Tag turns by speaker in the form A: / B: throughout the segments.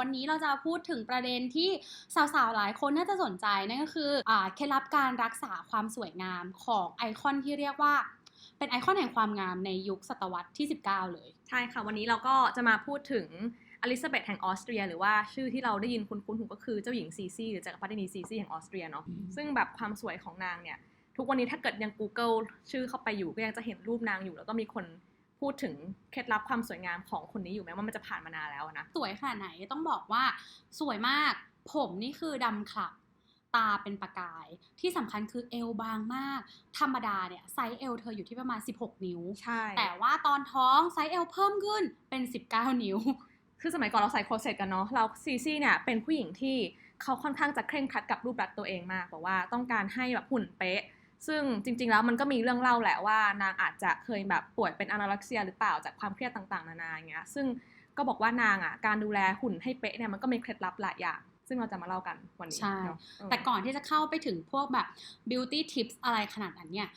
A: วันนี้เราจะพูดถึงประเด็นที่สาวๆ หลายคนน่าจะสนใจนั่นก็คืออ่าเคล็ดลับการรักษาความสวยงามของไอคอนที่เรียกว่า เป็นไอคอนแห่งความงามในยุคศตวรรษที่ 19 เลย
B: ใช่ค่ะ วันนี้เราก็จะมาพูดถึงอลิซาเบธแห่งออสเตรีย หรือว่าชื่อที่เราได้ยินคุ้นๆหูก็คือเจ้าหญิงซีซีหรือจักรพรรดินีซีซีแห่งออสเตรียเนาะ
A: อืม
B: ซึ่งแบบความสวยของนางเนี่ยทุกวันนี้ถ้าเกิดยัง Google ชื่อเข้าไปอยู่ก็ยังจะเห็นรูปนางอยู่แล้วก็มีคน พูดถึงเคล็ดลับความสวยงามของคนนี้อยู่แม้ว่ามันจะผ่านมานานแล้วอะนะ
A: สวยขนาดไหนต้องบอกว่าสวยมาก ผมนี่คือดำคลับตาเป็นประกาย ที่สำคัญคือเอวบางมาก ธรรมดาเนี่ยไซส์เอวเธออยู่ที่ประมาณ 16 นิ้ว
B: ใช่
A: แต่ว่าตอนท้องไซส์เอวเพิ่มขึ้นเป็น 19 นิ้ว
B: คือสมัยก่อนเราใส่โครเซตกันเนาะ เราซีซี่เนี่ยเป็นผู้หญิงที่เขาค่อนข้างจะเคร่งครัดกับรูปลักษณ์ตัวเองมากบอกว่าต้องการให้แบบหุ่นเป๊ะ ซึ่งจริง ๆ แล้วมันก็มีเรื่องเล่าแหละว่านางอาจจะเคยแบบป่วยเป็นอนารักเซียหรือเปล่าจากความเครียดต่างๆ นานาอย่างเงี้ย ซึ่งก็บอกว่านางอะการดูแลหุ่นให้เป๊ะเนี่ยมันก็มีเคล็ดลับหลายอย่าง ซึ่งเราจะมาเล่ากันวันนี้
A: ใช่
B: เนาะเออ
A: แต่ก่อนที่จะเข้าไปถึงพวกแบบ beauty tips อะไรขนาดนั้นเนี่ย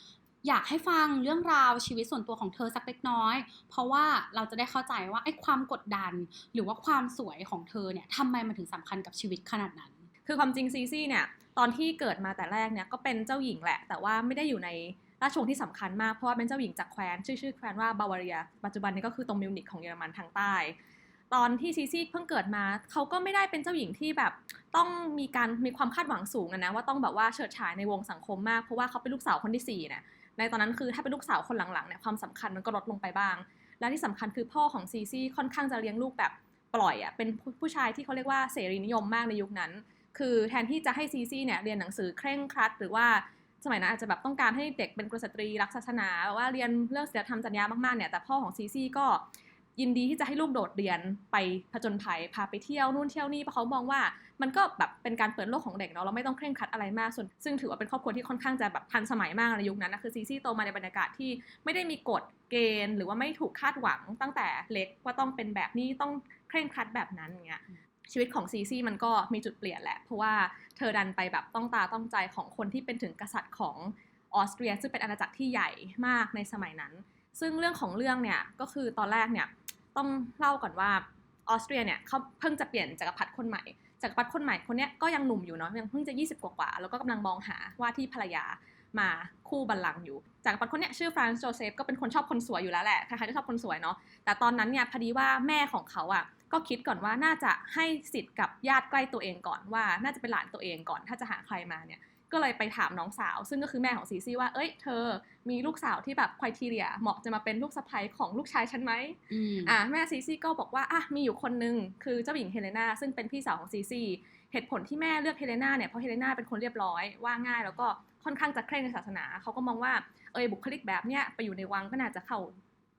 A: อยากให้ฟังเรื่องราวชีวิตส่วนตัวของเธอสักเล็กน้อย เพราะว่าเราจะได้เข้าใจว่าไอ้ความกดดัน หรือว่าความสวยของเธอเนี่ยทำไมมันถึงสำคัญกับชีวิตขนาดนั้น
B: คือความจริงซีซี่เนี่ย ตอนที่เกิดมาแต่แรกเนี่ยก็เป็นเจ้าหญิงแหละ แต่ว่าไม่ได้อยู่ในราชวงศ์ที่สำคัญมาก เพราะว่าเป็นเจ้าหญิงจากแคว้นชื่อชื่อแคว้นว่าบาวาเรีย ปัจจุบันนี้ก็คือตรงมิวนิกของเยอรมันทางใต้ ตอนที่ซีซี่เพิ่งเกิดมาเขาก็ไม่ได้เป็นเจ้าหญิงที่แบบต้องมีการมีความคาดหวังสูงอะนะว่าต้องแบบว่าเฉิดฉายในวงสังคมมากเพราะว่าเขาเป็นลูกสาวคนที่สี่เนี่ยในตอนนั้นคือถ้าเป็นลูกสาวคนหลังๆเนี่ยความสำคัญมันก็ลดลงไปบ้าง และที่สำคัญคือพ่อของซีซี่ค่อนข้างจะเลี้ยงลูกแบบปล่อยอะเป็นผู้ผู้ชายที่เขาเรียกว่าเสรีนิยมมากในยุคนั้น คือแทนที่จะให้ซีซีเนี่ยเรียนหนังสือเคร่งครัด หรือว่าสมัยนั้นอาจจะแบบต้องการให้เด็กเป็นกุลตรีรักศาสนาว่าเรียนเรื่องศีลธรรมจรรยามากๆเนี่ยแต่พ่อของซีซีก็ยินดีที่จะให้ลูกโดดเรียนไปผจญภัยพาไปเที่ยวนู่นเที่ยวนี่เพราะเขามองว่ามันก็แบบเป็นการเปิดโลกของเด็กเนาะเราไม่ต้องเคร่งครัดอะไรมากส่วนซึ่งถือว่าเป็นครอบครัวที่ค่อนข้างจะแบบทันสมัยมากในยุคนั้นนะคือซีซี่โตมาในบรรยากาศที่ไม่ได้มีกฎเกณฑ์ หรือว่าไม่ถูกคาดหวังตั้งแต่เล็กว่าต้องเป็นแบบนี้ต้องเคร่งครัดแบบนั้นอย่างเงี้ย ชีวิตของซีซี่มันก็มีจุดเปลี่ยนแหละ เพราะว่าเธอดันไปแบบต้องตาต้องใจของคนที่เป็นถึงกษัตริย์ของออสเตรีย ซึ่งเป็นอาณาจักรที่ใหญ่มากในสมัยนั้น ซึ่งเรื่องของเรื่องเนี่ยก็คือตอนแรกเนี่ยต้องเล่าก่อนว่าออสเตรียเนี่ยเขาเพิ่งจะเปลี่ยนจักรพรรดิคนใหม่จักรพรรดิคนใหม่คนเนี้ยก็ยังหนุ่มอยู่เนาะยังเพิ่งจะ 20 กว่าๆแล้วก็กำลังมองหาว่าที่ภรรยา มาคู่บัลลังก์อยู่จักรพรรดิคนเนี้ยชื่อฟรานซ์โจเซฟก็เป็นคนชอบคนสวยอยู่แล้วแหละใครๆก็ชอบคนสวยเนาะแต่ตอนนั้นเนี่ยพอดีว่าแม่ของเขาอะก็คิดก่อนว่าน่าจะให้สิทธิ์กับญาติใกล้ตัวเองก่อนว่า น่าจะเป็นหลานตัวเองก่อนถ้าจะหาใครมาเนี่ยก็เลยไปถามน้องสาว ซึ่งก็คือแม่ของซีซี่ว่า เอ้ย เธอ มีลูกสาวที่แบบคุณทีเรียเหมาะจะมาเป็นลูกสะใภ้ของลูกชายฉันไหม
A: อืม
B: อะแม่ซีซี่ก็บอกว่าอะมีอยู่คนนึงคือเจ้าหญิงเฮเลนาซึ่งเป็นพี่สาวของซีซี่เหตุผลที่แม่เลือกเฮเลนาเนี่ยเพราะเฮเลนาเป็นคนเรียบร้อยว่าง่ายแล้วก็ค่อนข้างจะเคร่งในศาสนา เขาก็มองว่าเอยบุคลิกแบบเนี้ยไปอยู่ในวังก็น่าจะเข้า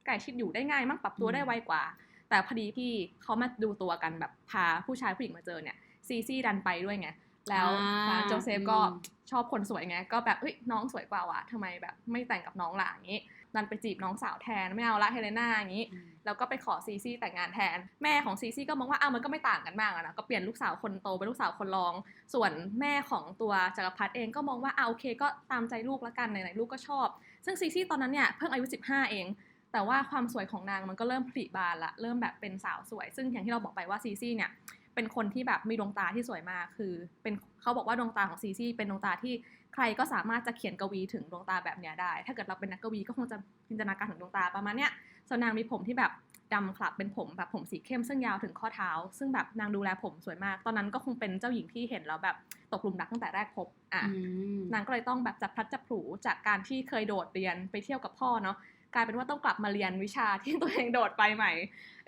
B: ใกล้ชิดอยู่ได้ง่าย มั้งปรับตัวได้ไวกว่า แต่พอดีที่เขามาดูตัวกันแบบพาผู้ชายผู้หญิงมาเจอเนี่ยซีซี่ดันไปด้วยไงแล้ว
A: อ่า
B: ฟรานซ์โจเซฟก็
A: อืม
B: ชอบคนสวยไงก็แบบเอ้ยน้องสวยกว่าวะทำไมแบบไม่แต่งกับน้องล่ะอย่างนี้ ดันไปจีบน้องสาวแทนไม่เอาละเฮเลนาอย่างนี้
A: อืม
B: แล้วก็ไปขอซีซี่แต่งงานแทน แม่ของซีซี่ก็มองว่าอ้าวมันก็ไม่ต่างกันมากอะนะก็เปลี่ยนลูกสาวคนโตเป็นลูกสาวคนรอง ส่วนแม่ของตัวจักรพรรดิเองก็มองว่าอ้าวโอเค ก็ตามใจลูกละกันไหนๆลูกก็ชอบ ซึ่งซีซี่ตอนนั้นเนี่ยเพิ่งอายุ 15 เองแต่ว่าความสวยของนางมันก็เริ่มผลิบานละเริ่มแบบเป็นสาวสวย ซึ่งอย่างที่เราบอกไปว่าซีซี่เนี่ยเป็นคนที่แบบมีดวงตาที่สวยมากคือ เป็นเขาบอกว่าดวงตาของซีซี่เป็นดวงตาที่ ใครก็สามารถจะเขียนกวีถึงดวงตาแบบเนี้ยได้ ถ้าเกิดเราเป็นนักกวีก็คงจะจินตนาการถึงดวงตาประมาณเนี้ยส่วนนางมีผมที่แบบดำคลับเป็นผมแบบผมสีเข้มซึ่งยาวถึงข้อเท้า ซึ่งแบบนางดูแลผมสวยมาก ตอนนั้นก็คงเป็นเจ้าหญิงที่เห็นแล้วแบบตกหลุมรักตั้งแต่แรกพบอะ
A: อืม
B: นางก็เลยต้องแบบจับพลัดจับผลูจากการที่เคยโดดเรียนไปเที่ยวกับพ่อเนาะ กลายเป็นว่าต้องกลับมาเรียนวิชาที่ตัวเองโดดไปใหม่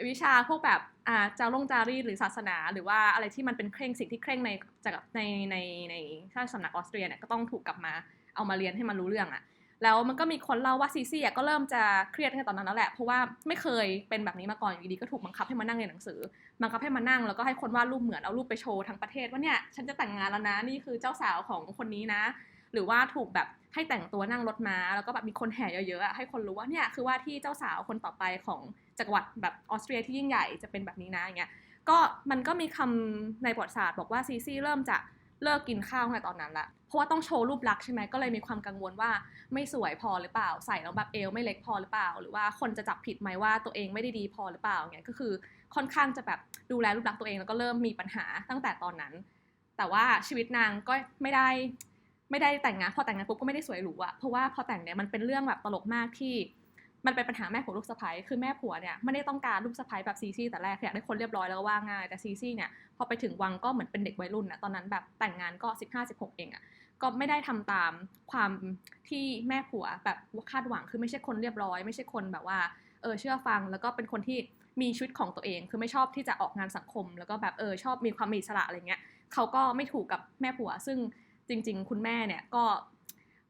B: วิชาพวกแบบอ่าจารงจารีหรือศาสนา หรือว่าอะไรที่มันเป็นเคร่งสิ่งที่เคร่งในจากในในในชาติสำนักออสเตรียเนี่ยก็ต้องถูกกลับมาเอามาเรียนให้มันรู้เรื่องอะแล้วมันก็มีคนเล่าว่าซีซี่ก็เริ่มจะเครียดในตอนนั้นแล้วแหละ เพราะว่าไม่เคยเป็นแบบนี้มาก่อนอยู่ดีก็ถูกบังคับให้มานั่งเรียนหนังสือ บังคับให้มานั่งแล้วก็ให้คนวาดรูปเหมือนเอารูปไปโชว์ทั้งประเทศว่าเนี่ยฉันจะแต่งงานแล้วนะนี่คือเจ้าสาวของคนนี้นะ หรือว่าถูกแบบ ให้แต่งตัวนั่งรถม้า แล้วก็แบบมีคนแห่เยอะๆอะให้คนรู้ว่าเนี่ยคือว่าที่เจ้าสาวคนต่อไปของจักรวรรดิแบบออสเตรียที่ยิ่งใหญ่จะเป็นแบบนี้นะอย่างเงี้ยก็มันก็มีคำในประวัติศาสตร์บอกว่าซีซี่เริ่มจะเลิกกินข้าวในตอนนั้นละเพราะว่าต้องโชว์รูปลักษณ์ใช่ไหมก็เลยมีความกังวลว่าไม่สวยพอหรือเปล่า ใส่แล้วแบบเอวไม่เล็กพอหรือเปล่า หรือว่าคนจะจับผิดไหมว่าตัวเองไม่ได้ดีพอหรือเปล่าเงี้ยก็คือค่อนข้างจะแบบดูแลรูปลักษณ์ตัวเองแล้วก็เริ่มมีปัญหาตั้งแต่ตอนนั้น แต่ว่าชีวิตนางก็ไม่ได้ ไม่ได้แต่งงานพอแต่งงานปุ๊บก็ไม่ได้สวยหรูอะเพราะว่าพอแต่งเนี่ยมันเป็นเรื่องแบบตลกมากที่ มันเป็นปัญหาแม่ผัวลูกสะใภ้คือแม่ผัวเนี่ยไม่ได้ต้องการลูกสะใภ้แบบซีซี่แต่แรกอยากได้คนเรียบร้อยแล้วว่าง่ายแต่ซีซี่เนี่ยพอไปถึงวังก็เหมือนเป็นเด็กวัยรุ่นอะตอนนั้นแบบแต่งงานก็ 15 16 เองอะก็ไม่ได้ทำตามความที่แม่ผัวแบบคาดหวังคือไม่ใช่คนเรียบร้อย ไม่ใช่คนแบบว่าเออเชื่อฟังแล้วก็เป็นคนที่มีชีวิตของตัวเอง คือไม่ชอบที่จะออกงานสังคม แล้วก็แบบเออชอบมีความมีอิสระอะไรเงี้ยเขาก็ไม่ถูกกับแม่ผัว ซึ่ง จริง ๆ คุณแม่เนี่ยก็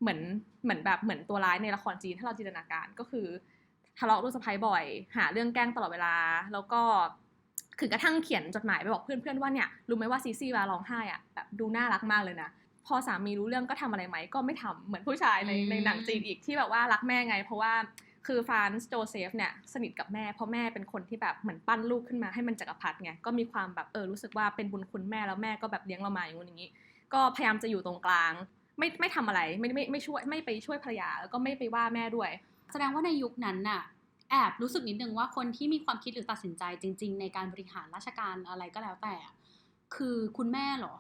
B: เหมือนเหมือนแบบเหมือนตัวร้ายในละครจีนถ้าเราจินตนาการก็คือทะเลาะลูกสะใภ้บ่อย หาเรื่องแกล้งตลอดเวลา แล้วก็ถึงกระทั่งเขียนจดหมายไปบอกเพื่อนๆว่าเนี่ยรู้ไหมว่าซีซี่เวลาร้องไห้อะแบบดูน่ารักมากเลยนะพอสามีรู้เรื่องก็ทำอะไรไหมก็ไม่ทำเหมือนผู้ชายใน
A: อืม
B: ในหนังจีนอีกที่แบบว่ารักแม่ไง เพราะว่าคือฟรานซ์โจเซฟเนี่ยสนิทกับแม่เพราะแม่เป็นคนที่แบบเหมือนปั้นลูกขึ้นมาให้มันจักรพรรดิไงก็มีความแบบเออรู้สึกว่าเป็นบุญคุณแม่แล้วแม่ก็แบบเลี้ยงเรามาอย่างนู้นอย่างนี้ ก็พยายามจะอยู่ตรงกลาง ไม่ไม่ทำอะไรไม่ไม่ไม่ช่วยไม่ไปช่วยภรรยาแล้วก็ไม่ไปว่าแม่ด้วย
A: แสดงว่าในยุคนั้นน่ะแอบรู้สึกนิดนึงว่าคนที่มีความคิดหรือตัดสินใจจริง ๆ ในการบริหารราชการอะไรก็แล้วแต่อะคือคุณแม่เหรอ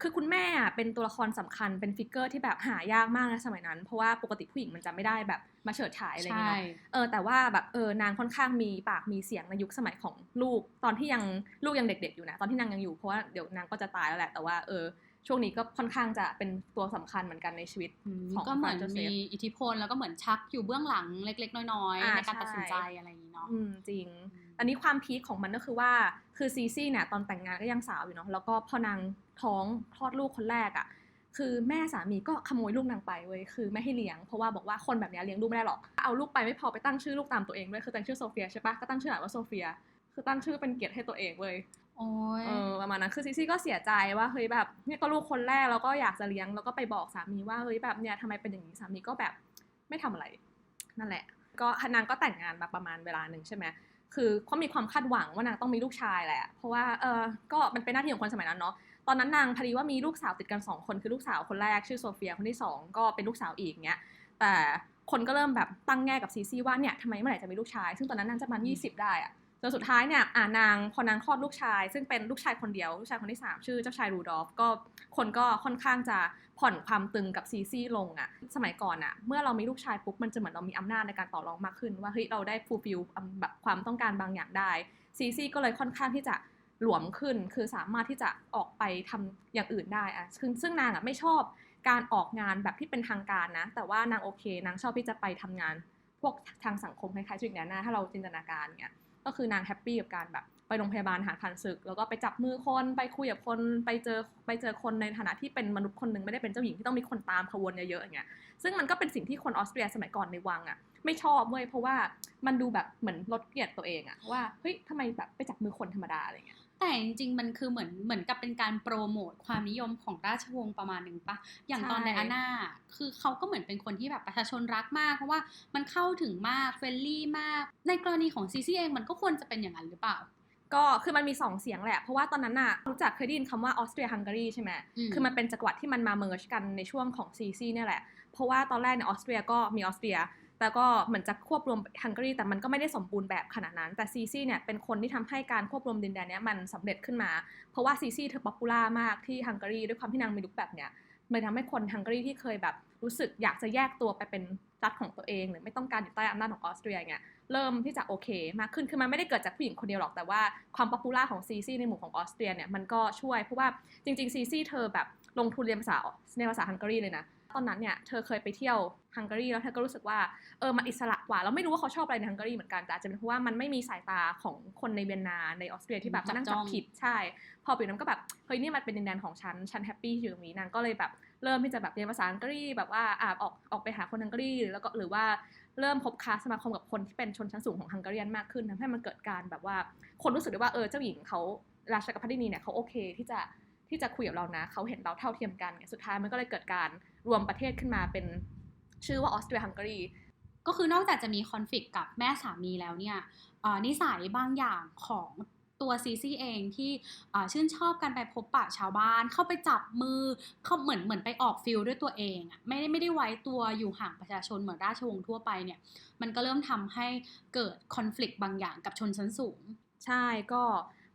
B: คือคุณแม่อะเป็นตัวละครสำคัญเป็นฟิกเกอร์ที่แบบหายากมากในสมัยนั้น เพราะว่าปกติผู้หญิงมันจะไม่ได้แบบมาเฉิดฉายอะไรอย่าง
A: ใช่
B: เงี้ยเนาะ เออแต่ว่าแบบเออนางค่อนข้างมีปากมีเสียงในยุคสมัยของลูกตอนที่ยังลูกยังเด็ก ๆ อยู่นะตอนที่นางยังอยู่เพราะว่าเดี๋ยวนางก็จะตายแล้วแหละแต่ว่าเออ ช่วงนี้ก็ค่อนข้างจะเป็นตัวสำคัญเหมือนกันในชีวิต
A: อืม
B: ของ
A: ก็เหมือน
B: ฟรานซ์โจเซฟ
A: มีอิทธิพลแล้วก็เหมือนชักอยู่เบื้องหลังเล็ก ๆ น้อย
B: อ่า
A: ๆในการ
B: ใช่
A: ตัดสินใจอะไรอย่างนี้เนาะ
B: อืมจริง อันนี้ความพีคของมันก็คือว่าคือซีซี่เนี่ยตอนแต่งงานก็ยังสาวอยู่เนาะแล้วก็พอนางท้องคลอดลูกคนแรกอะ่ะคือแม่สามีก็ขโมยลูกนางไปเว้ยคือไม่ให้เลี้ยงเพราะว่าบอกว่าคนแบบเนี้ยเลี้ยงลูกไม่ได้หรอกเอาลูกไปไม่พอไปตั้งชื่อลูกตามตัวเองด้วยคือตั้งชื่อโซเฟียใช่ปะก็ตั้งชื่อหลานว่าโซเฟียคือตั้งชื่อเป็นเกียรติให้ตัวเองเว้ย
A: โอ้ย
B: เออประมาณนั้นคือซีซี่ก็เสียใจว่าเฮ้ยแบบเนี่ยก็ลูกคนแรกแล้วก็อยากจะเลี้ยงแล้วก็ไปบอกสามีว่าเฮ้ยแบบเนี่ยทำไมเป็นอย่างนี้สามีก็แบบไม่ทำอะไรนั่นแหละ ก็นางก็แต่งงานมาประมาณเวลาหนึ่งใช่ไหมคือเขามีความคาดหวังว่านางต้องมีลูกชายแหละ เพราะว่าเออก็มันเป็นหน้าที่ของคนสมัยนั้นเนาะตอนนั้นนางพอดีว่ามีลูกสาวติดกันสองคนคือลูกสาวคนแรกชื่อโซเฟียคนที่สองก็เป็นลูกสาวอีกเงี้ยแต่คนก็เริ่มแบบตั้งแง่กับซีซีว่าเนี่ยทำไมเมื่อไหร่จะมีลูกชาย ซึ่งตอนนั้นนางจะประมาณยี่สิบได้อะ จนสุดท้ายเนี่ยอ่านางพอนางคลอดลูกชาย ซึ่งเป็นลูกชายคนเดียว ลูกชายคนที่สามชื่อเจ้าชายรูดอล์ฟก็คนก็ค่อนข้างจะผ่อนความตึงกับซีซี่ลงอะสมัยก่อนอะเมื่อเรามีลูกชายปุ๊บมันจะเหมือนเรามีอำนาจในการต่อรองมากขึ้น ว่าเฮ้ยเราได้ฟูลฟิลแบบความต้องการบางอย่างได้ซีซี่ก็เลยค่อนข้างที่จะหลวมขึ้น คือสามารถที่จะออกไปทำอย่างอื่นได้อะซึ่งซึ่งนางอะไม่ชอบการออกงานแบบที่เป็นทางการนะ แต่ว่านางโอเคนางชอบที่จะไปทำงานพวกทางสังคมคล้ายๆชีวิตเนี้นะถ้าเราจินตนาการเงี้ย ก็คือนางแฮปปี้กับการแบบไปโรงพยาบาลหาผ่านศึก แล้วก็ไปจับมือคนไปคุยกับคนไปเจอไปเจอคนในฐานะที่เป็นมนุษย์คนหนึ่งไม่ได้เป็นเจ้าหญิงที่ต้องมีคนตามขบวนเยอะๆอย่างเงี้ยซึ่งมันก็เป็นสิ่งที่คนออสเตรียสมัยก่อนในวังอะไม่ชอบเว้ยเพราะว่ามันดูแบบเหมือนลดเกียรติตัวเองอะว่าเฮ้ยทำไมแบบไปจับมือคนธรรมดาอะไรเงี้ย
A: แต่จริงๆ มันคือเหมือนเหมือนกับเป็นการโปรโมทความนิยมของราชวงศ์ประมาณหนึ่งปะอย่างตอน
B: ใช่
A: ไดอาน่าคือเขาก็เหมือนเป็นคนที่แบบประชาชนรักมาก เพราะว่ามันเข้าถึงมากเฟรนลี่มาก ในกรณีของซีซี่เองมันก็ควรจะเป็นอย่างนั้นหรือเปล่า
B: ก็คือมันมีสองเสียงแหละ เพราะว่าตอนนั้นน่ะรู้จักเคยได้ยินคำว่าออสเตรียฮังการีใช่ไหม
A: อืม
B: คือมันเป็นจักรวรรดิที่มันมาเมิร์ชกันในช่วงของซีซีเนี่ยแหละ เพราะว่าตอนแรกเนี่ยออสเตรียก็มีออสเตรีย แต่ก็เหมือนจะควบรวมฮังการีแต่มันก็ไม่ได้สมบูรณ์แบบขนาดนั้น แต่ซีซีเนี่ยเป็นคนที่ทำให้การควบรวมดินแดนนี้มันสำเร็จขึ้นมา เพราะว่าซีซีเธอป๊อปปูล่ามากที่ฮังการีด้วยความที่นางมีลุคแบบเนี้ยเลยทำให้คนฮังการีที่เคยแบบรู้สึกอยากจะแยกตัวไปเป็นรัฐของตัวเอง หรือไม่ต้องการอยู่ใต้อำนาจของออสเตรียเนี่ยเริ่มที่จะโอเค มากขึ้น คือมันไม่ได้เกิดจากผู้หญิงคนเดียวหรอก แต่ว่าความป๊อปปูล่าของซีซี่ในหมู่ของออสเตรียเนี่ยมันก็ช่วย เพราะว่าจริงๆซีซี่เธอแบบลงทุนเรียนภาษาในภาษาฮังการีเลยนะ ตอนนั้นเนี่ยเธอเคยไปเที่ยวฮังการีแล้วเธอก็รู้สึกว่าเออมันอิสระกว่าเราไม่รู้ว่าเขาชอบอะไรในฮังการีเหมือนกันแต่อาจจะเป็นเพราะว่ามันไม่มีสายตาของคนในเวียนนาในออสเตรียที่แบบมานั่งจับผิดใช่ พอปีนั้นก็แบบเฮ้ยนี่มันเป็นดินแดนของฉันฉันแฮปปี้อยู่ตรงนี้นางก็เลยแบบเริ่มที่จะแบบเรียนภาษาอังกฤษแบบว่าอ่าออกออกไปหาคนฮังการีแล้วก็หรือว่าเริ่มพบค้าสมาคมกับคนที่เป็นชนชั้นสูงของฮังการีนมากขึ้นทำให้มันเกิดการแบบว่า คนรู้สึกได้ว่าเออเจ้าหญิงเขาราชกัปพดินีเนี่ยเขาโอเคที่จะที่จะคุยกับเรานะเขาเห็นเราเท่าเทียมกันเนี่ยสุดท้ายมันก็เลยเกิดการ รวมประเทศขึ้นมาเป็นชื่อว่าออสเตรียฮังการี
A: ก็คือนอกจากจะมีคอนฟ lict กับแม่สามีแล้วเนี่ยนิสัยบางอย่างของตัวซีซี่เองที่ชื่นชอบการไปพบปะชาวบ้าน เข้าไปจับมือเขาเหมือนเหมือนไปออกฟิลด้วยตัวเองอะไม่ได้ไม่ได้ไว้ตัวอยู่ห่างประชาชนเหมือนราชวงศ์ทั่วไปเนี่ย มันก็เริ่มทำให้เกิดคอน FLICT บางอย่างกับชนชั้นสูง
B: ใช่ก็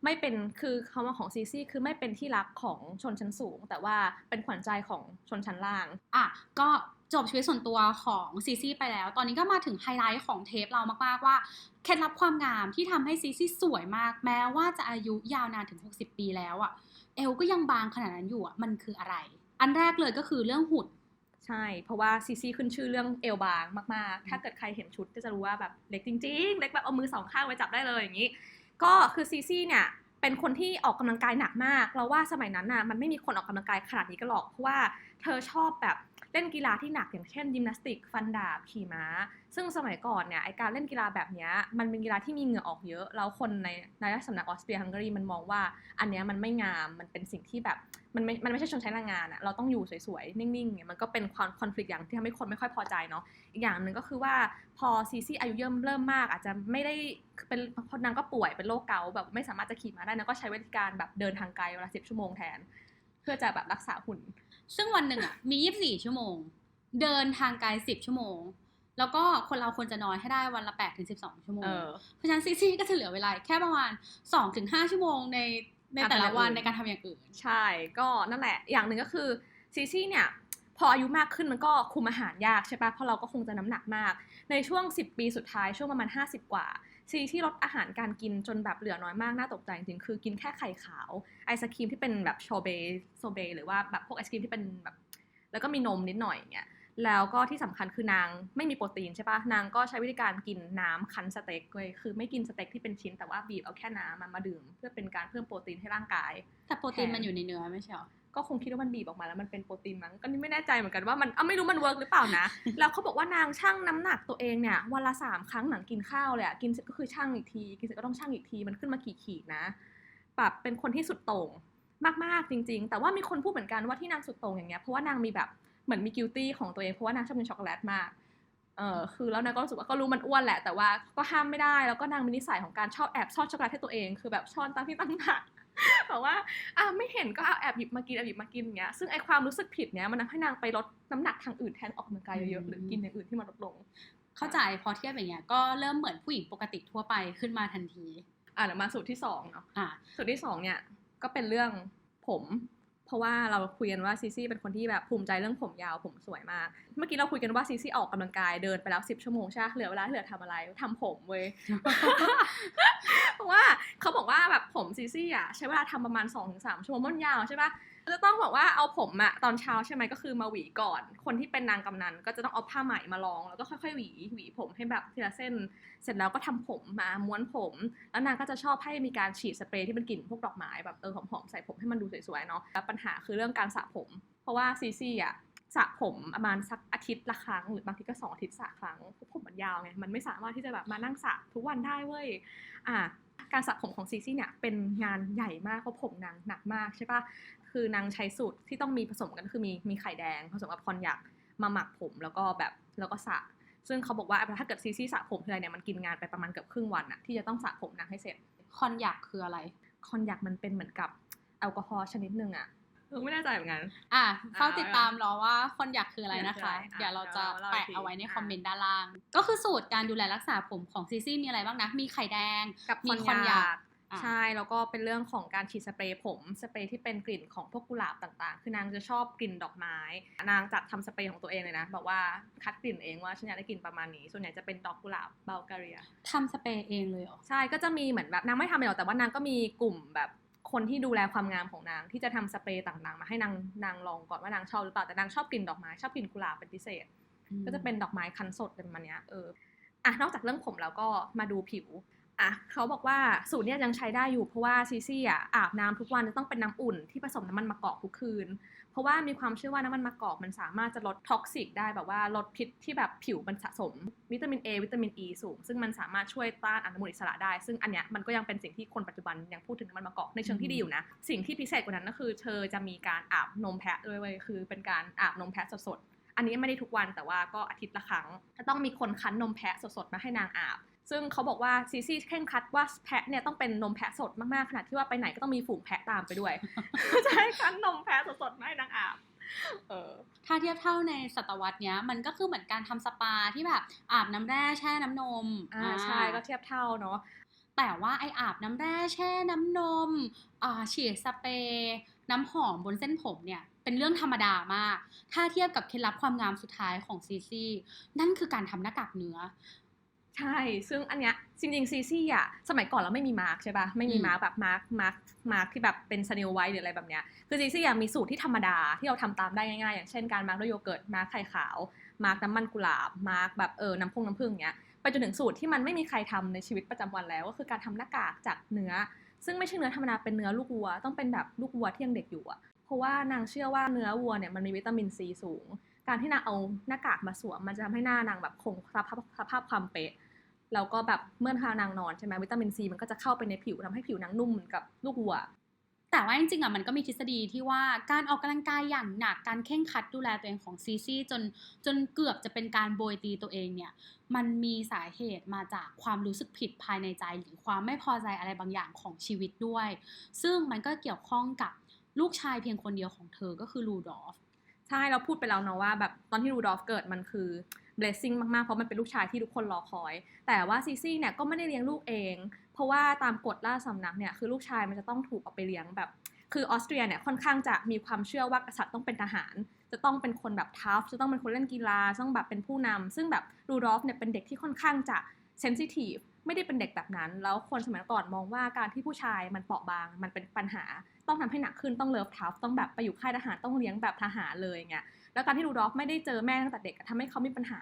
B: ไม่เป็นคือคำว่าของซีซี่คือไม่เป็นที่รักของชนชั้นสูง แต่ว่าเป็นขวัญใจของชนชั้นล่าง
A: อะก็จบชีวิตส่วนตัวของซีซี่ไปแล้ว ตอนนี้ก็มาถึงไฮไลท์ของเทปเรามากๆว่าเคล็ดลับความงามที่ทำให้ซีซี่สวยมาก แม้ว่าจะอายุยาวนานถึง 60 ปีแล้วอะเอวก็ยังบางขนาดนั้นอยู่อะมันคืออะไร อันแรกเลยก็คือเรื่องหุ่น
B: ใช่ เพราะว่าซีซี่ขึ้นชื่อเรื่องเอวบางมาก ๆ ถ้าเกิดใครเห็นชุดก็จะรู้ว่าแบบเล็กจริง ๆ เล็กแบบเอามือสองข้างไว้จับได้เลยอย่างนี้ ก็คือซีซี่เนี่ยเป็นคนที่ออกกำลังกายหนักมาก เราว่าสมัยนั้นน่ะมันไม่มีคนออกกำลังกายขนาดนี้ก็หรอก เพราะว่าเธอชอบแบบ เล่นกีฬาที่หนักอย่างเช่นยิมนาสติก ฟันดาบขี่ม้า ซึ่งสมัยก่อนเนี่ยไอการเล่นกีฬาแบบนี้มันเป็นกีฬาที่มีเหงื่อออกเยอะ แล้วคนในในราชสำนักออสเตรียฮังการีมันมองว่า อันเนี้ยมันไม่งามมันเป็นสิ่งที่แบบมันไม่ มันไม่ใช่ชนใช้แรงงานอะเราต้องอยู่สวยๆ นิ่งๆเนี่ยมันก็เป็นความคอนฟ lict อย่างที่ทำให้คนไม่ค่อยพอใจเนาะ อีกอย่างหนึ่งก็คือว่าพอซีซี่อายุเริ่มเริ่มมาก อาจจะไม่ได้เป็นพราะนางก็ป่วยเป็นโรคเกาแบบไม่สามารถจะขี่ม้าได้นางก็ใช้วิธีการแบบเดินทางไกลเวลาสิบชั่วโมงแทน เพื่อจะแบบรักษาหุ่น
A: ซึ่งวันหนึ่งอะมี 24 ชั่วโมง เดินทางไกล 10 ชั่วโมง แล้วก็คนเราควรจะนอนให้ได้วันละ8ถึง12 ชั่วโมง
B: เออ
A: เพราะฉะนั้นซีซี่ก็จะเหลือเวลาแค่ประมาณ2-5ชั่วโมงในในแต่ละวัน
B: ทำอย่างอื่น
A: ในการทำอย่างอื่น
B: ใช่ ก็นั่นแหละ อย่างหนึ่งก็คือซีซี่เนี่ยพออายุมากขึ้นมันก็คุมอาหารยากใช่ปะเพราะเราก็คงจะน้ำหนักมาก ในช่วง 10 ปีสุดท้ายช่วงประมาณ 50 กว่า ซีที่ลดอาหารการกินจนแบบเหลือน้อยมากน่าตกใจจริงๆคือกินแค่ไข่ขาวไอศครีมที่เป็นแบบโชเบโซเบหรือว่าแบบพวกไอศครีมที่เป็นแบบแล้วก็มีนมนิดหน่อยอย่างเงี้ยแล้วก็ที่สำคัญคือนางไม่มีโปรตีนใช่ปะนางก็ใช้วิธีการกินน้ำคั้นสเต็กเว้ยคือไม่กินสเต็กที่เป็นชิ้นแต่ว่าบีบเอาแค่น้ำมามาดื่ม เพื่อเป็นการเพิ่มโปรตีนให้ร่างกาย
A: แต่โปรตีน
B: แทน
A: มันอยู่ในเนื้อไม่ใช่เหรอ
B: ก็คงคิดว่ามันบีบออกมาแล้วมันเป็นโปรตีนมั้งก็นี่ไม่แน่ใจเหมือนกันว่ามันอ้าไม่รู้มันเวิร์กหรือเปล่านะ แล้วเขาบอกว่านางชั่งน้ำหนักตัวเองเนี่ยวันละสามครั้งหลังกินข้าวเลยอะกินเสร็จก็คือชั่งอีกที กินเสร็จก็ต้องชั่งอีกทีมันขึ้นมากี่ขีดนะแบบเป็นคนที่สุดโต่งมากๆจริง ๆ แต่ว่ามีคนพูดเหมือนกันว่าที่นางสุดโต่งอย่างเงี้ยเพราะว่านางมีแบบเหมือนมีกิลตี้ของตัวเองเพราะว่านางชอบกินช็อกโกแลตมากเออคือแล้วนางก็รู้สึกว่าก็รู้มันอ้วนแหละแต่ว่าก็ห้ามไม่ได้แล้วก็นางมีนิสัยของการชอบแอบซ่อนช็อกโกแลตให้ตัวเอง คือแบบซ่อนตั้งที่ตั้งหนัก บอกว่าอะไม่เห็นก็เอาแอบหยิบมากินแอบหยิบมากินอย่างเงี้ยซึ่งไอความรู้สึกผิดเนี้ยมันทำให้นางไปลดน้ำหนักทางอื่นแทนออกกำลังกายเยอะๆหรือกินอย่างอื่นที่มันลดลง
A: เข้าใจพอเทียบอย่างเงี้ยก็เริ่มเหมือนผู้หญิงปกติทั่วไปขึ้นมาทันที
B: อะเดี๋ยวมาสูตรที่สองเนาะ
A: อะ
B: สูตรที่สองเนี่ยก็เป็นเรื่องผม เพราะว่าเราคุยกันว่าซีซี่เป็นคนที่แบบภูมิใจเรื่องผมยาวผมสวยมาก เมื่อกี้เราคุยกันว่าซีซี่ออกกำลังกายเดินไปแล้วสิบชั่วโมงใช่เหลือเวลาที่เหลือทำอะไรทำผมเว้ยเพราะว่าเขาบอกว่าแบบผมซีซี่อะใช้เวลาทำประมาณสองถึงสามชั่วโมงมันยาวใช่ปะ จะต้องบอกว่าเอาผมอะตอนเช้าใช่ไหมก็คือมาหวีก่อน คนที่เป็นนางกำนันก็จะต้องเอาผ้าไหมมาลองแล้วก็ค่อยๆหวีหวีผมให้แบบทีละเส้น เสร็จแล้วก็ทำผมมาม้วนผม แล้วนางก็จะชอบให้มีการฉีดสเปรย์ที่มันกลิ่นพวกดอกไม้แบบเออหอมๆใส่ผมให้มันดูสวยๆเนาะแล้วปัญหาคือเรื่องการสระผม เพราะว่าซีซี่อะสระผมประมาณสักอาทิตย์ละครั้งหรือบางทีก็สองอาทิตย์สระครั้งผมมันยาวไงมันไม่สามารถที่จะแบบมานั่งสระทุกวันได้เว้ยอะการสระผมของซีซี่เนี่ยเป็นงานใหญ่มากเพราะผมนางหนักมากใช่ปะ คือนางใช้สูตรที่ต้องมีผสมกันก็คือมีมีไข่แดงผสมกับคอนยักมาหมักผมแล้วก็แบบแล้วก็สระซึ่งเขาบอกว่าถ้าเกิดซีซี่สระผมทีไรเนี่ยมันกินงานไปประมาณเกือบครึ่งวันอะที่จะต้องสระผมนางให้เสร็จ
A: คอนอยากคืออะไร
B: คอนยักมันเป็นเหมือนกับแอลกอฮอล์ชนิดหนึ่งอะเออไม่แน่ใจเหมือนกัน
A: อะเฝ้า
B: อ่า
A: ติดตามรอว่าคอนอยากคืออะไรนะคะ
B: คืออะไรอะ
A: เดี๋ยวเราจะ
B: เดี๋ยวเรา
A: แปะ
B: เล่าอีกที
A: เอาไว้ใน
B: อะ
A: คอมเมนต์ด้านล่าง ก็คือสูตรการดูแลรักษาผมของซีซี่มีอะไรบ้างนะ มีไข่แดง
B: กับ
A: มี
B: คอน
A: คอนยั
B: ยาก
A: กอะ
B: ใช่แล้วก็เป็นเรื่องของการฉีดสเปรย์ผมสเปรย์ที่เป็นกลิ่นของพวกกุหลาบต่างๆ คือนางจะชอบกลิ่นดอกไม้ นางจัดทำสเปรย์ของตัวเองเลยนะแบบว่าคัดกลิ่นเองว่าฉันอยากได้กลิ่นประมาณนี้ ส่วนใหญ่จะเป็นดอกกุหลาบเบลการีย
A: ทำสเปรย์เองเลยเหรอ
B: ใช่ก็จะมีเหมือนแบบนางไม่ทำเองหรอกแต่ว่านางก็มีกลุ่มแบบคนที่ดูแลความงามของนางที่จะทำสเปรย์ต่างๆ มาให้นางนางลองก่อนว่านางชอบหรือเปล่าแต่นางชอบกลิ่นดอกไม้ชอบกลิ่นกุหลาบเป็นพิเศษ ก็จะเป็นดอกไม้คั้นสดเป็นประมาณเนี้ยเอออะนอกจากเรื่องผมแล้วก็มาดูผิว อะเขาบอกว่าสูตรเนี้ยยังใช้ได้อยู่เพราะว่าซีซี่อะอาบน้ำทุกวันจะต้องเป็นน้ำอุ่นที่ผสมน้ำมันมะกอกทุกคืน เพราะว่ามีความเชื่อว่าน้ำมันมะกอกมันสามารถจะลดท็อกซิกได้แบบว่าลดพิษที่แบบผิวมันสะสม วิตามิน A วิตามิน E สูง ซึ่งมันสามารถช่วยต้านอนุมูลอิสระได้ ซึ่งอันเนี้ยมันก็ยังเป็นสิ่งที่คนปัจจุบันยังพูดถึงน้ำมันมะกอกในเชิงที่ดีอยู่นะ สิ่งที่พิเศษกว่านั้นก็คือเธอจะมีการอาบนมแพะด้วยเว้ยคือ เป็นการอาบนมแพะสดๆอันนี้ไม่ได้ทุกวันแต่ว่าก็อาทิตย์ละครั้งจะต้องมีคนคั้นนมแพะสดๆมาให้นางอาบ ซึ่งเขาบอกว่าซีซี่เคร่งครัดว่าแพะเนี่ยต้องเป็นนมแพะสดมากๆขนาดที่ว่าไปไหนก็ต้องมีฝูงแพะตามไปด้วย จะให้คั้นนมแพะสดๆมาให้นางอาบเออ
A: ถ้าเทียบเท่าในศตวรรษเนี้ยมันก็คือเหมือนการทำสปาที่แบบอาบน้ำแร่แช่น้ำนม
B: อ่าใช่ก็เทียบเท่าเนาะ
A: แต่ว่าไออาบน้ำแร่แช่น้ำนมอ่าฉีดสเปรย์น้ำหอมบนเส้นผมเนี่ยเป็นเรื่องธรรมดามาก ถ้าเทียบกับเคล็ดลับความงามสุดท้ายของซีซี่นั่นคือการทำหน้ากากเนื้อ
B: ใช่ ซึ่งอันเนี้ยจริงๆซีซี่อะสมัยก่อนเราไม่มีมาร์กใช่ปะไม่มี
A: อืม
B: มาร์กแบบมาร์กมาร์กมาร์กที่แบบเป็นสเนลไวท์หรืออะไรแบบเนี้ยคือซีซี่อะมีสูตรที่ธรรมดาที่เราทำตามได้ง่ายๆ อย่างเช่นการมาร์กด้วยโยเกิร์ตมาร์กไข่ขาวมาร์กน้ำมันกุหลาบมาร์กแบบเออน้ำพงน้ำผึ้งเนี้ยไปจนถึงสูตรที่มันไม่มีใครทำในชีวิตประจำวันแล้ว ก็คือการทำหน้ากากจากเนื้อ ซึ่งไม่ใช่เนื้อธรรมดาเป็นเนื้อลูกวัว ต้องเป็นแบบลูกวัวที่ยังเด็กอยู่อะเพราะว่านางเชื่อว่าเนื้อวัวเนี่ยมันมีวิตามินซีสูง การที่นางเอาหน้ากากมาสวมมันจะทำให้หน้านางแบบคงสภาพสภาพความเป๊ะ แล้วก็แบบเมื่อทานางนอนใช่ไหมวิตามินซีมันก็จะเข้าไปในผิวทำให้ผิวนางนุ่มเหมือนกับลูกวัว
A: แต่ว่าจริงๆอะมันก็มีทฤษฎีที่ว่าการออกกำลังกายอย่างหนักการเข่งครัดดูแลตัวเองของซีซี่จนจนเกือบจะเป็นการโบยตีตัวเองเนี่ยมันมีสาเหตุมาจากความรู้สึกผิดภายในใจ หรือความไม่พอใจอะไรบางอย่างของชีวิตด้วย ซึ่งมันก็เกี่ยวข้องกับลูกชายเพียงคนเดียวของเธอก็คือลูดอฟ
B: ใช่เราพูดไปแล้วเนาะว่าแบบตอนที่รูดอฟเกิดมันคือ blessing มากๆ เพราะมันเป็นลูกชายที่ทุกคนรอคอย แต่ว่าซีซี่เนี่ยก็ไม่ได้เลี้ยงลูกเอง เพราะว่าตามกฎราชสำนักเนี่ยคือลูกชายมันจะต้องถูกเอาไปเลี้ยงแบบ คือออสเตรียเนี่ยค่อนข้างจะมีความเชื่อว่ากษัตริย์ต้องเป็นทหาร จะต้องเป็นคนแบบทัฟจะต้องเป็นคนเล่นกีฬาต้องแบบเป็นผู้นำซึ่งแบบรูดอฟเนี่ยเป็นเด็กที่ค่อนข้างจะเซนซิทีฟ ไม่ได้เป็นเด็กแบบนั้น แล้วคนสมัยก่อนมองว่าการที่ผู้ชายมันเปราะบาง มันเป็นปัญหา ต้องทำให้หนักขึ้นต้องเลิฟทัฟต้องแบบไปอยู่ค่ายทหารต้องเลี้ยงแบบทหารเลยเงี้ยแล้วการที่รูดอฟไม่ได้เจอแม่ตั้งแต่เด็กอะทำให้เขามีปัญหา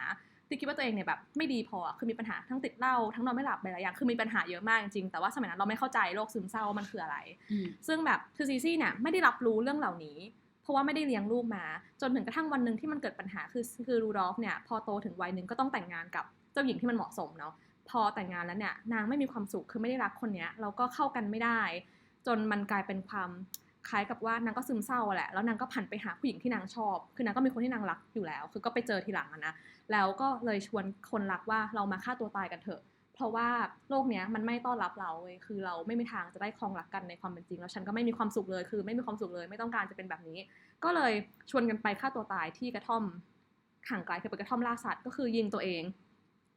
B: ที่คิดว่าตัวเองเนี่ยแบบไม่ดีพออะคือมีปัญหาทั้งติดเหล้าทั้งนอนไม่หลับหลายๆอย่างคือมีปัญหาเยอะมากจริงๆแต่ว่าสมัยนั้นเราไม่เข้าใจโรคซึมเศร้าว่ามันคืออะไร ซึ่งแบบคือซีซี่เนี่ยไม่ได้รับรู้เรื่องเหล่านี้เพราะว่าไม่ได้เลี้ยงลูกมา จนถึงกระทั่งวันหนึ่งที่มันเกิดปัญหาคือคือรูดอฟเนี่ยพอโตถึงวัยหนึ่งก็ต้องแต่งงานกับเจ้าหญิงที่มันเหมาะสมเนาะ พอแต่งงานแล้วเนี่ยนางไม่มีความสุขคือไม่ได้รักคนเนี้ยเราก็เข้ากันไม่ได้ จนมันกลายเป็นความคล้ายกับว่านางก็ซึมเศร้าแหละ แล้วนางก็ผันไปหาผู้หญิงที่นางชอบ คือนางก็มีคนที่นางรักอยู่แล้ว คือก็ไปเจอทีหลังนะ แล้วก็เลยชวนคนรักว่าเรามาฆ่าตัวตายกันเถอะ เพราะว่าโลกเนี้ยมันไม่ต้อนรับเราเว้ยคือเราไม่มีทางจะได้ครองรักกันในความเป็นจริง แล้วฉันก็ไม่มีความสุขเลย คือไม่มีความสุขเลย ไม่ต้องการจะเป็นแบบนี้ ก็เลยชวนกันไปฆ่าตัวตายที่กระท่อมห่างไกลคือเป็นกระท่อมล่าสัตว์ ก็คือยิงตัวเอง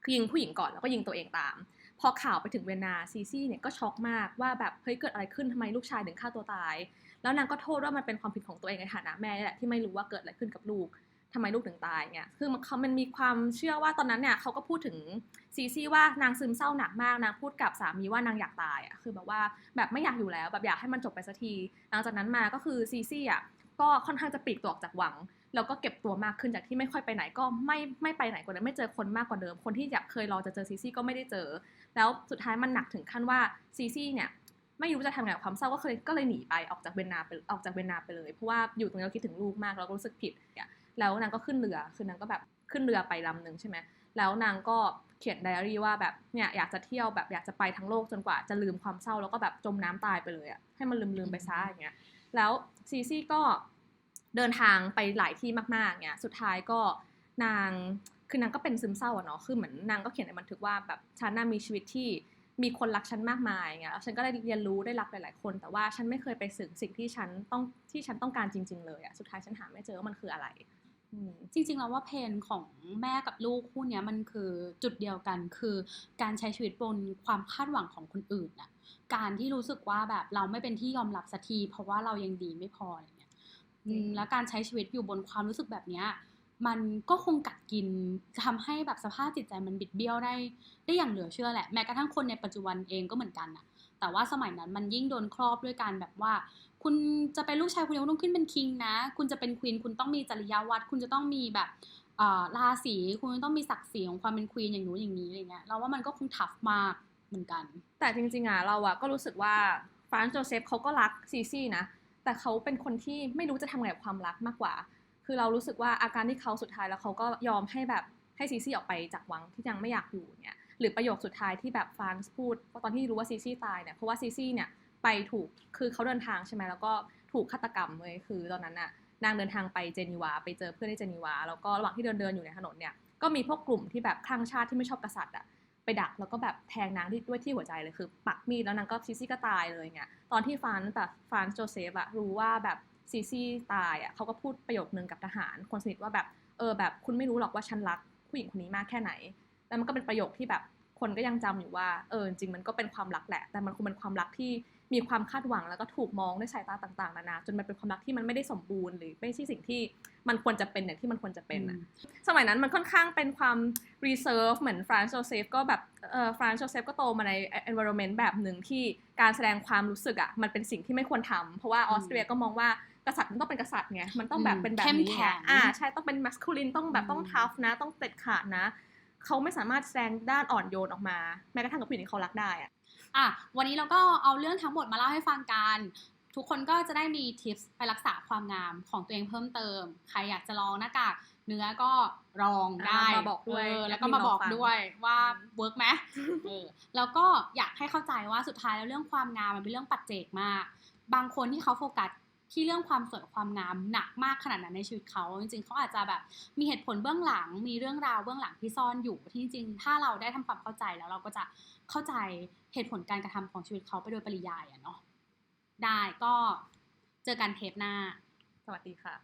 B: คือยิงผู้หญิงก่อนแล้วก็ยิงตัวเองตาม พอข่าวไปถึงเวียนนาซีซี่เนี่ยก็ช็อกมากว่าแบบเฮ้ยเกิดอะไรขึ้นทำไมลูกชายถึงฆ่าตัวตาย แล้วนางก็โทษว่ามันเป็นความผิดของตัวเองในฐานะแม่นี่แหละที่ไม่รู้ว่าเกิดอะไรขึ้นกับลูกทำไมลูกถึงตายเนี่ยคือมันเขามันมีความเชื่อว่าตอนนั้นเนี่ยเขาก็พูดถึงซีซี่ว่านางซึมเศร้าหนักมากนางพูดกับสามีว่านางอยากตายอะคือแบบว่าแบบไม่อยากอยู่แล้วแบบอยากให้มันจบไปสักทีหลังจากนั้นมาก็คือซีซี่อะก็ค่อนข้างจะปลีกตัวออกจากวัง แล้วก็เก็บตัวมากขึ้นจากที่ไม่ค่อยไปไหนก็ไม่ไม่ไปไหนกว่าเดิมไม่เจอคนมากกว่าเดิม คนที่อยากเคยรอจะเจอซีซี่ก็ไม่ได้เจอ แล้วสุดท้ายมันหนักถึงขั้นว่าซีซี่เนี่ยไม่รู้จะทำไงกับความเศร้าก็เลยก็เลยหนีไปออกจากเวียนนาไปออกจากเวียนนาไปเลย เพราะว่าอยู่ตรงนี้เราคิดถึงลูกมากเราก็รู้สึกผิดแล้วนางก็ขึ้นเรือคือนางก็แบบขึ้นเรือไปลำหนึ่งใช่ไหมแล้วนางก็เขียนไดอารี่ว่าแบบเนี่ยอยากจะเที่ยวแบบอยากจะไปทั้งโลกจนกว่าจะลืมความเศร้าแล้วก็แบบจมน้ำตายไปเลยอะให้มันลืมลืมไปซะอย่างเงี้ยแล้วซีซี่ก็ เดินทางไปหลายที่มากๆเนี่ยสุดท้ายก็นางคือนางก็เป็นซึมเศร้าอะเนาะคือเหมือนนางก็เขียนในบันทึกว่าแบบฉันน่ามีชีวิตที่มีคนรักฉันมากมายอย่างเงี้ยแล้วฉันก็ได้เรียนรู้ได้รักหลาย ๆ คน แต่ว่าฉันไม่เคยไปสึงสิ่งที่ฉันต้องที่ฉันต้องการจริง ๆ เลยอะสุดท้ายฉันหาไม่เจอว่ามันคืออะไร
A: จริงๆแล้วว่าเพนของแม่กับลูกคู่เนี้ยมันคือจุดเดียวกันคือการใช้ชีวิตบนความคาดหวังของคนอื่นน่ะการที่รู้สึกว่าแบบเราไม่เป็นที่ยอมรับสักทีเพราะว่าเรายังดีไม่พออะไรเแล้วการใช้ชีวิตอยู่บนความรู้สึกแบบเนี้ยมันก็คงกัดกินทำให้แบบสภาพจิตใจมันบิดเบี้ยวได้ ได้อย่างเหลือเชื่อแหละแม้กระทั่งคนในปัจจุบันเองก็เหมือนกันน่ะแต่ว่าสมัยนั้นมันยิ่งโดนครอบด้วยการแบบว่า คุณจะเป็นลูกชายคุณยังต้องขึ้นเป็นคิงนะ คุณจะเป็นควีนคุณต้องมีจริยวัตรคุณจะต้องมีแบบเอ่อราศีคุณต้องมีศักดิ์ศรีของความเป็นควีนอย่างนู้นอย่างนี้อะไรเงี้ยเราว่ามันก็คงทัฟมากเหมือนกัน
B: แต่จริงๆอะเราอะก็รู้สึกว่าฟรานซ์โจเซฟเขาก็รักซีซี่นะ แต่เขาเป็นคนที่ไม่รู้จะทำไงกับความรักมากกว่า คือเรารู้สึกว่าอาการที่เขาสุดท้ายแล้วเขาก็ยอมให้แบบให้ซีซี่ออกไปจากวังที่ยังไม่อยากอยู่เนี่ย หรือประโยคสุดท้ายที่แบบฟรานซ์พูดตอนที่รู้ว่าซีซี่ตายเนี่ย เพราะว่าซีซี่เนี่ยไปถูก คือเขาเดินทางใช่ไหมแล้วก็ถูกฆาตกรรมเลยคือตอนนั้นน่ะนางเดินทางไปเจนีวา ไปเจอเพื่อนที่เจนีวา แล้วก็ระหว่างที่เดินเดินๆอยู่ในถนนเนี่ย ก็มีพวกกลุ่มที่แบบคลั่งชาติที่ไม่ชอบกษัตริย์อะ ดักแล้วก็แบบแทงนางที่ด้วยที่หัวใจเลยคือ ปักมีดแล้วนางก็ซีซี่ก็ตายเลยเงี้ยตอนที่ฟานแต่ฟานโจเซฟอะรู้ว่าแบบซีซี่ตายอะเขาก็พูดประโยคนึงกับทหาร คนสนิทว่าแบบเออแบบคุณไม่รู้หรอกว่าฉันรักผู้หญิงคนนี้มากแค่ไหนแล้วมันก็เป็นประโยคที่แบบคนก็ยังจำอยู่ว่าเออจริงมันก็เป็นความรักแหละ แต่มันคงเป็นความรักที่ มีความคาดหวังแล้วก็ถูกมองด้วยสายตาต่างๆนานาจนมันเป็นความรักที่มันไม่ได้สมบูรณ์หรือไม่ใช่สิ่งที่มันควรจะเป็นอย่างที่มันควรจะเป็นอะสมัยนั้นมันค่อนข้างเป็นความ reserve เหมือนฟรานซ์โจเซฟก็แบบเอ่อฟรานซ์โจเซฟก็โตมาใน environment แบบหนึ่งที่การแสดงความรู้สึกอะมันเป็นสิ่งที่ไม่ควรทำเพราะว่าออสเตรียก็มองว่ากษัตริย์มันต้องเป็นกษัตริย์ไงมันต้องแบบ
A: อืม
B: เป็นแบบ
A: เข้ม
B: นี้
A: แข็
B: ไง
A: ง
B: อ่าใช่ต้องเป็น masculine ต้องแบบต้อง
A: อืม
B: tough นะ ต้องเด็ดขาดนะ เขาไม่สามารถแสดงด้านอ่อนโยนออกมา แม้กระทั่งกับผู้หญิงที่เขารักได้อะ
A: อะวันนี้เราก็เอาเรื่องทั้งหมดมาเล่าให้ฟังกัน ทุกคนก็จะได้มีทิปส์ไปรักษาความงามของตัวเองเพิ่มเติม ใครอยากจะลองหน้ากากเนื้อก็ลองได้
B: อ่ามาบอกด้วย
A: เออ
B: แอดมิน
A: แล้วก็มาบอก
B: รอฟัง
A: ด้วยว่า
B: อืม
A: เวิร์กไหมเออแล้วก็อยากให้เข้าใจว่าสุดท้ายแล้วเรื่องความงามมันเป็นเรื่องปัจเจกมาก บางคนที่เขาโฟกัส ที่เรื่องความสวยความงามหนักมากขนาดนั้นในชีวิตเขา จริงๆเขาอาจจะแบบมีเหตุผลเบื้องหลัง มีเรื่องราวเบื้องหลังที่ซ่อนอยู่ที่จริงถ้าเราได้ทำความเข้าใจแล้วเราก็จะเข้าใจเหตุผลการกระทำของชีวิตเขาไปโดยปริยายอะเนาะได้ก็เจอกันเทปหน้า
B: สวัสดีค่ะ